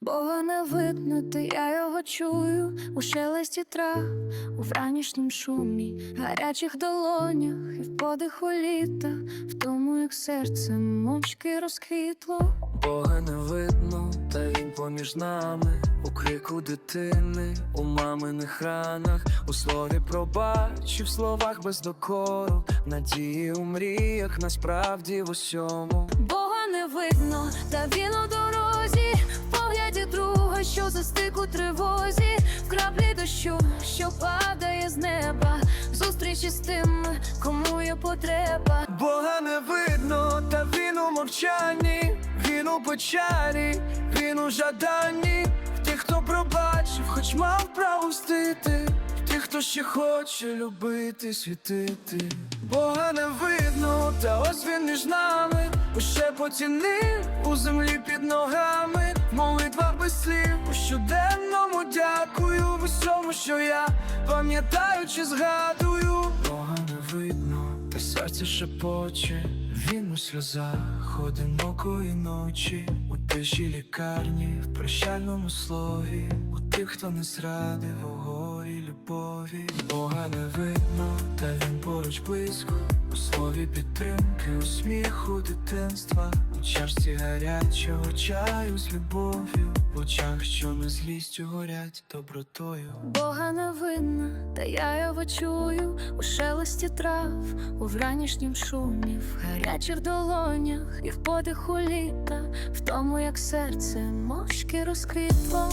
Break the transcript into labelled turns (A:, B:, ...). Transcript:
A: Бога не видно, та я його чую. У шелесті трав, у вранішнім шумі, гарячих долонях і в подиху літа, в тому, як серце мовчки розквітло.
B: Бога не видно, та він поміж нами, у крику дитини, у маминих ранах, у слові пробач і в словах без докору, надії у мріях, насправді в усьому.
A: Бога не видно, та він у дорозі, дощу, що падає з неба, зустрічі з тими, кому є потреба.
B: Бога не видно, та він у мовчанні, він у печалі, він у жаданні, тих, хто пробачив, хоч мав право мстити, в тих, хто ще хоче любити, світити. Бога не видно, та ось він між нами, у шепоті у землі під ногами, в молитвах без слів, у щоденному усьому, що я пам'ятаю чи згадую. Бога не видно, та серце шепоче, він у сльозах одинокої ночі, у тежі лікарні, в прощальному слові, у тих, хто не зрадив любові. Бога не видно, та він поруч близько, у слові підтримки, у сміху дитинства, у чашці гарячого чаю з любов'ю, в очах, що не злістю горять добротою.
A: Бога не видно, та я його чую у шелесті трав, у вранішнім шумі, в гарячих долонях і в подиху літа, в тому, як серце мошки розквітло.